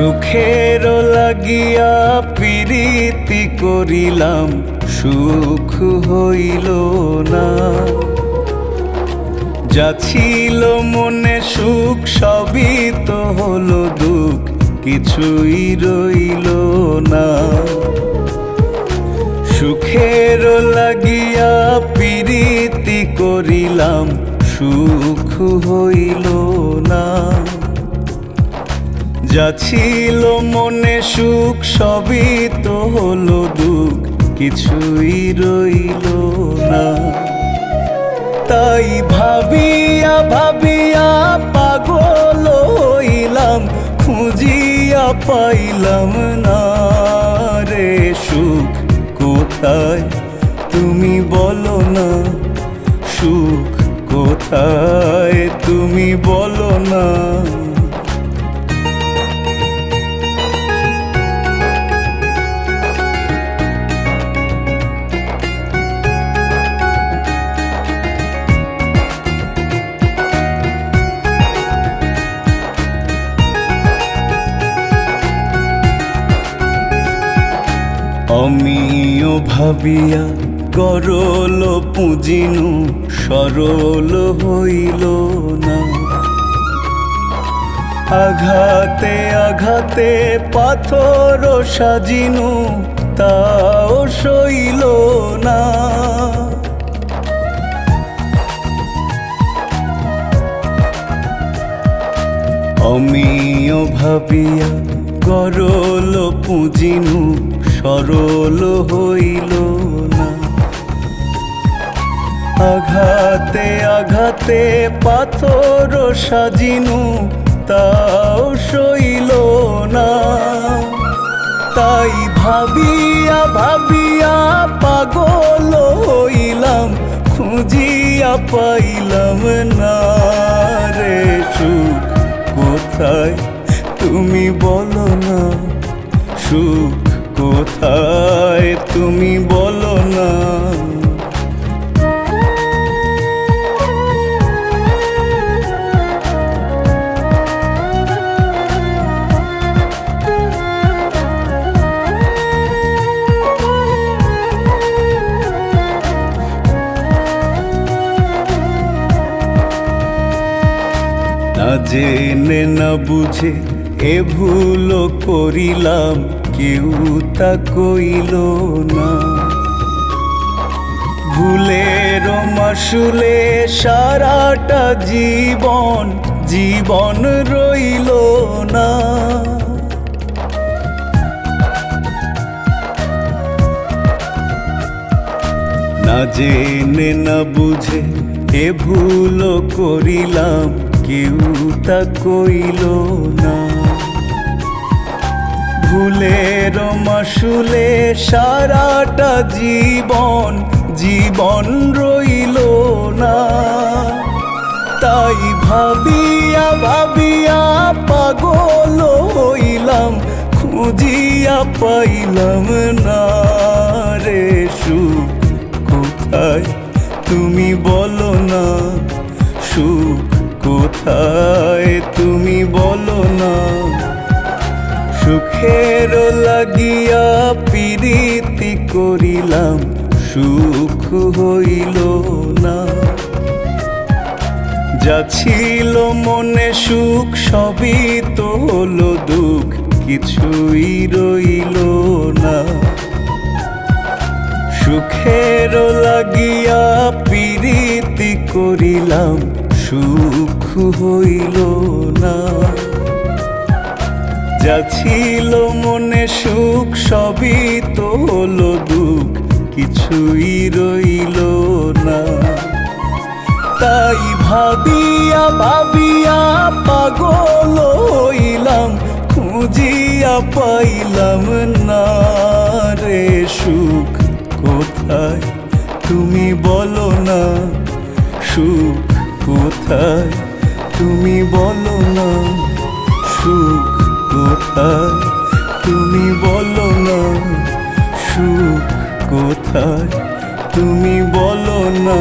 সুখের লাগিয়া প্রীতি করিলাম, সুখ হইল না। যা ছিল মনে সুখ, সবই তো হলো দুঃখ, কিছুই রইল না। সুখের লাগিয়া প্রীতি করিলাম, সুখ হইল না। যা ছিল মনে সুখ, সবই তো হলো দুঃখ। কিছুই রইল না। তাই ভাবিয়া ভাবিয়া পাগল হইলাম, খুঁজিয়া পাইলাম না রে সুখ। কোথায় তুমি বলো না? সুখ কোথায় তুমি বলো না? অমিও ভাবিয়া করল পুঁজিনু, সরল হইল না। আঘাতে আঘাতে পাথর সাজিনু, তাও সইল না। অমিও ভাবিয়া করল পুঁজিনু সরল হইল না। আঘাতে আঘাতে পাথর সাজিনু, তাও সইল না। তাই ভাবিয়া ভাবিয়া পাগল হইলাম, খুঁজিয়া পাইলাম না রে সুখ কোথায়? তুমি বলো না, সুখ কোথায় তুমি বলো না। জেনে না বুঝে এ ভুল করিলাম। কেউ তা কইল না। ভুলের মাসুলে সারাটা জীবন জীবন রইল না। না জেনে, না বুঝে এ ভুল করিলাম, কেউ তা কইল না। ভুলের মাসুলে সারাটা জীবন জীবন রইল না। তাই ভাবিয়া ভাবিয়া পাগল হইলাম, খুঁজিয়া পাইলাম না রে সুখ কোথায়? তুমি বলো না, সুখ কোথায়? তুমি বলো না। সুখের লাগিয়া প্রীতি করিলাম, সুখ হইল না। যা ছিল মনে সুখ, সবই তো হলো দুঃখ, কিছুই রইল না। সুখের লাগিয়া প্রীতি করিলাম, সুখ হইল না। যা ছিল মনে সুখ, সবই তো হলো দুঃখ, কিছুই রইল না। তাই ভাবিয়া ভাবিয়া পাগল হইলাম, খুঁজিয়া পাইলাম না রে সুখ, কোথায় তুমি বলো না? সুখ, কোথায় তুমি বলো না? কোথায় তুমি বলো না সুখ কোথায়? তুমি বলো না।